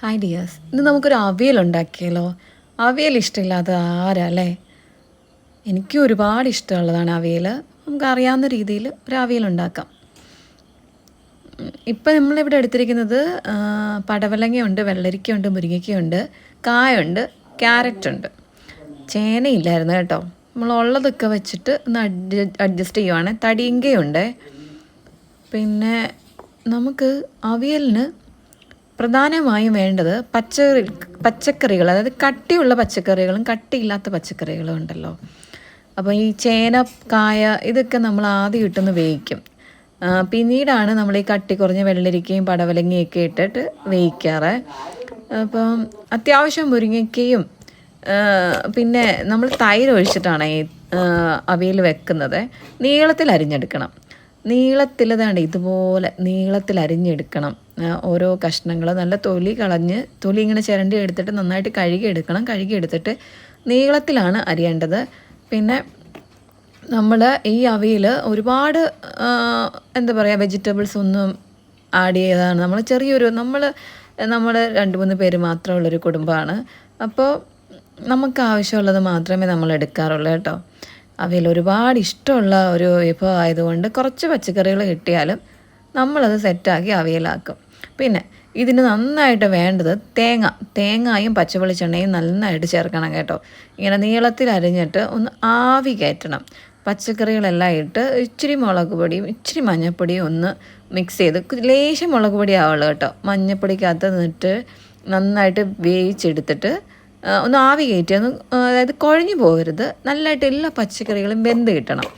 Hi dears ഇന്ന് നമുക്കൊരു അവിയൽ ഉണ്ടാക്കിയല്ലോ അവിയൽ ഇഷ്ടമില്ലാത്ത ആരല്ലേ എനിക്ക് ഒരുപാട് ഇഷ്ടമുള്ളതാണ് അവിയൽ നമുക്ക് അറിയാവുന്ന രീതിയിൽ ഒരു അവിയൽ ഉണ്ടാക്കാം. ഇപ്പം നമ്മളിവിടെ എടുത്തിരിക്കുന്നത് പടവലങ്ങയുണ്ട് വെള്ളരിക്കയുണ്ട് മുരിങ്ങയ്ക്കയുണ്ട് കായുണ്ട് ക്യാരറ്റ് ഉണ്ട് ചേനയില്ലായിരുന്നു കേട്ടോ. നമ്മൾ ഉള്ളതൊക്കെ വെച്ചിട്ട് ഒന്ന് അഡ്ജസ്റ്റ് ചെയ്യുവാണ്. തടിയങ്കയുണ്ട്. പിന്നെ നമുക്ക് അവിയലിന് പ്രധാനമായും വേണ്ടത് പച്ചക്കറി പച്ചക്കറികൾ അതായത് കട്ടിയുള്ള പച്ചക്കറികളും കട്ടിയില്ലാത്ത പച്ചക്കറികളും ഉണ്ടല്ലോ. അപ്പോൾ ഈ ചേന കായ ഇതൊക്കെ നമ്മൾ ആദ്യം ഇട്ടൊന്ന് വേവിക്കും. പിന്നീടാണ് നമ്മൾ ഈ കട്ടി കുറഞ്ഞ വെള്ളരിക്കയും പടവലങ്ങയൊക്കെ ഇട്ടിട്ട് വേവിക്കാറ്. അപ്പം അത്യാവശ്യം മുരിങ്ങയ്ക്കയും പിന്നെ നമ്മൾ തൈര് ഒഴിച്ചിട്ടാണ് ഈ അവിയൽ വെക്കുന്നത്. നീളത്തിൽ അരിഞ്ഞെടുക്കണം. നീളത്തിൽ ഇതാണ്ട് ഇതുപോലെ നീളത്തിൽ അരിഞ്ഞെടുക്കണം. ഓരോ കഷ്ണങ്ങൾ നല്ല തൊലി കളഞ്ഞ് തൊലി ഇങ്ങനെ ചിരണ്ടി എടുത്തിട്ട് നന്നായിട്ട് കഴുകിയെടുക്കണം കഴുകിയെടുത്തിട്ട് നീളത്തിലാണ് അരിയേണ്ടത്. പിന്നെ നമ്മൾ ഈ അവിയിൽ ഒരുപാട് എന്താ പറയുക വെജിറ്റബിൾസ് ഒന്നും ആഡ് ചെയ്തതാണ്. നമ്മൾ ചെറിയൊരു നമ്മൾ നമ്മൾ രണ്ട് മൂന്ന് പേര് മാത്രമുള്ളൊരു കുടുംബമാണ്. അപ്പോൾ നമുക്ക് ആവശ്യമുള്ളത് മാത്രമേ നമ്മൾ എടുക്കാറുള്ളൂ കേട്ടോ. അവയിൽ ഒരുപാട് ഇഷ്ടമുള്ള ഒരു വിഭവം ആയതുകൊണ്ട് കുറച്ച് പച്ചക്കറികൾ കിട്ടിയാലും നമ്മളത് സെറ്റാക്കി അവയിലാക്കും. പിന്നെ ഇതിന് നന്നായിട്ട് വേണ്ടത് തേങ്ങ. തേങ്ങായും പച്ചവെളിച്ചെണ്ണയും നന്നായിട്ട് ചേർക്കണം കേട്ടോ. ഇങ്ങനെ നീളത്തിൽ അരിഞ്ഞിട്ട് ഒന്ന് ആവി കയറ്റണം. പച്ചക്കറികളെല്ലാം ഇട്ട് ഇച്ചിരി മുളക് പൊടിയും ഇച്ചിരി മഞ്ഞൾപ്പൊടിയും ഒന്ന് മിക്സ് ചെയ്ത് ലേശം മുളക് പൊടി ആവുള്ളൂ കേട്ടോ. മഞ്ഞൾപ്പൊടിക്കകത്ത് നിന്നിട്ട് നന്നായിട്ട് വേവിച്ചെടുത്തിട്ട് ഒന്ന് ആവി കയറ്റി ഒന്ന് അതായത് കുഴഞ്ഞു പോകരുത്. നല്ലതായിട്ട് എല്ലാ പച്ചക്കറികളും വെന്ത് കിട്ടണം.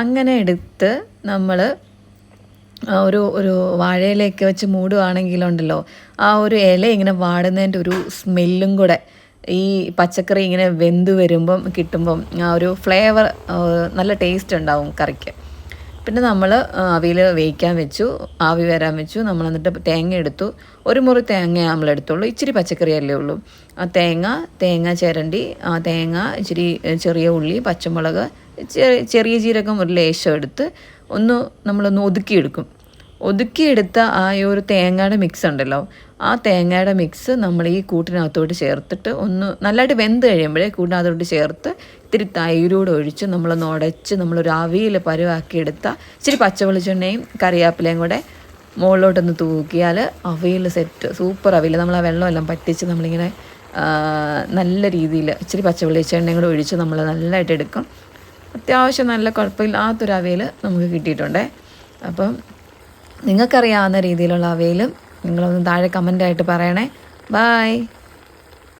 അങ്ങനെ എടുത്ത് നമ്മൾ ഒരു ഒരു വാഴയിലേക്ക് വെച്ച് മൂടുവാണെങ്കിലുണ്ടല്ലോ ആ ഒരു ഇല ഇങ്ങനെ വാടുന്നതിന്റെ ഒരു സ്മെല്ലും കൂടെ ഈ പച്ചക്കറി ഇങ്ങനെ വെന്ത് വരുമ്പം കിട്ടുമ്പം ആ ഒരു ഫ്ലേവർ നല്ല ടേസ്റ്റ് ഉണ്ടാവും കറിക്ക്. പിന്നെ നമ്മൾ അവിയിൽ വേവിക്കാൻ വെച്ചു ആവി വരാൻ വെച്ചു. നമ്മൾ എന്നിട്ട് തേങ്ങ എടുത്തു. ഒരു മുറി തേങ്ങ നമ്മൾ എടുത്തുള്ളൂ. ഇച്ചിരി പച്ചക്കറിയല്ലേ ഉള്ളൂ. ആ തേങ്ങ തേങ്ങ ചിരണ്ടി ആ തേങ്ങ ഇച്ചിരി ചെറിയ ഉള്ളി പച്ചമുളക് ചെറിയ ജീരകം ഒരു ലേശം എടുത്ത് ഒന്ന് നമ്മളൊന്ന് ഒതുക്കിയെടുക്കും. ഒതുക്കിയെടുത്ത ആ ഒരു തേങ്ങയുടെ മിക്സ് ഉണ്ടല്ലോ. ആ തേങ്ങയുടെ മിക്സ് നമ്മൾ ഈ കൂട്ടിനകത്തോട്ട് ചേർത്തിട്ട് ഒന്ന് നല്ലതായിട്ട് വെന്ത് കഴിയുമ്പോഴേ കൂട്ടിനകത്തോട്ട് ചേർത്ത് ഇത്തിരി തൈരൂടെ ഒഴിച്ച് നമ്മളൊന്ന് ഉടച്ച് നമ്മളൊരു അവിയിൽ പരുവാക്കിയെടുത്ത ഇച്ചിരി പച്ചവെളിച്ചെണ്ണയും കറിവേപ്പിലയും കൂടെ മുകളിലോട്ടൊന്ന് തൂക്കിയാൽ അവയിൽ സെറ്റ് സൂപ്പർ അവയിൽ നമ്മൾ ആ വെള്ളമെല്ലാം പറ്റിച്ച് നമ്മളിങ്ങനെ നല്ല രീതിയിൽ ഇച്ചിരി പച്ചവെളിച്ചെണ്ണയും കൂടെ ഒഴിച്ച് നമ്മൾ നല്ലതായിട്ട് എടുക്കും. അത്യാവശ്യം നല്ല കുഴപ്പമില്ലാത്തൊരു അവയിൽ നമുക്ക് കിട്ടിയിട്ടുണ്ടേ. അപ്പം നിങ്ങൾക്കറിയാവുന്ന രീതിയിലുള്ള അവയിലും നിങ്ങളൊന്ന് താഴെ കമന്റായിട്ട് പറയണേ. ബായ്